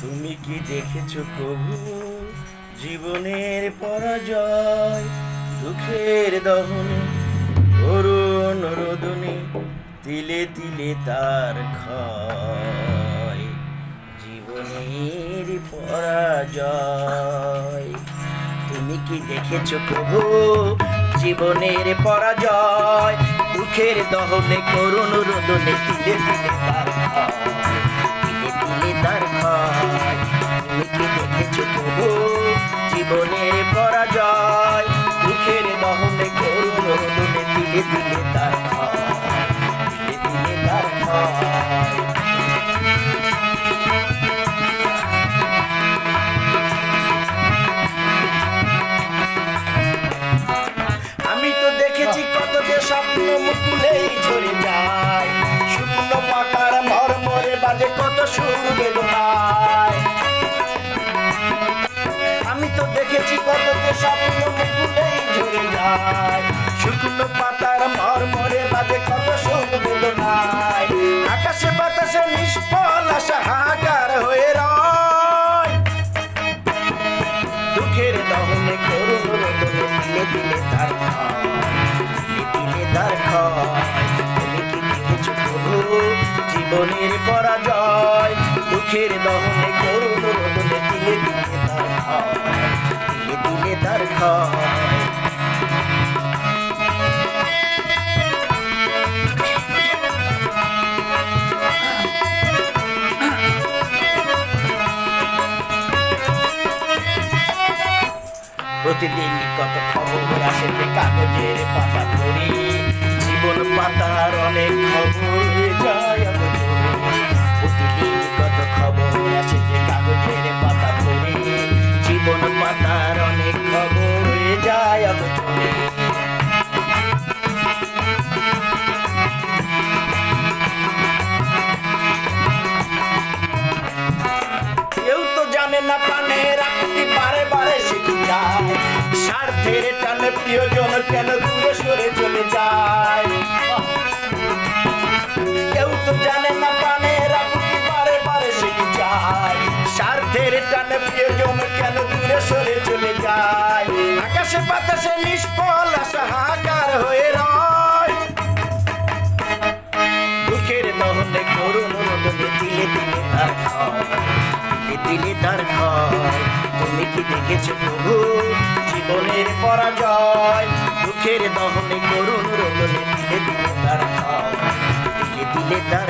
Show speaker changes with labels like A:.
A: তুমি কি দেখেছ প্রভু? জীবনের পরাজয়, দুঃখের দহনে, অরুণ রোদনে তিলে তিলে তার ক্ষয়। জীবনের পরাজয়, তুমি কি দেখেছ প্রভু? জীবনের পরাজয়, দুঃখের দহনে করুণ রোদনে তিলে তিলে তার প্রভু জীবনের পরাজয়, দুঃখের দহনে করুণ রোদনে তিলে তিলে তার আমি তো দেখেছি কত যে স্বপ্ন মুকুলেই ঝরে যায়। ঝরে শুকনো পাতার মরমরে বাজে কত আকাশে বাতাসে নিষ্ফল আশা হাহাকার হয়ে রয়। দহনে করুণ রোদনে দিলে দিলে তার দিলে তার জীবনের পরাজয়। দুঃখের দহনে দিলে দিলে তার দিলে তার প্রতিদিন কত খবর আসে কাগজের পাতা জীবন পাতার অনেক খবর হয়ে যায় প্রতিদিন কত খবর আসে যে কাগজের পাতা পড়ি। জীবন পাতার অনেক খবর হয়ে যায় আলো কেউ তো জানে না বারে বারে শিখে যায় স্বার্থের টানে প্রিয়জন কেন দূরে সরে চলে যায়? কেউ তো জানে না প্রাণের আপনি বারে বারে শিখে যায়। স্বার্থের টানে প্রিয়জন কেন দূরে সরে চলে যায়? আকাশে বাতাসে নিষ্ফল, আশা হয়ে রয়। দুঃখের দহনে করুণ দিলে দিলে তার ক্ষয় দিলে তার ক্ষয়। তুমি কি দেখেছ প্রভু? জীবনের পরাজয়। দুঃখের দহনে করুণ রোদনে দিলে দিলে তার ক্ষয়। দিলে দিলে তার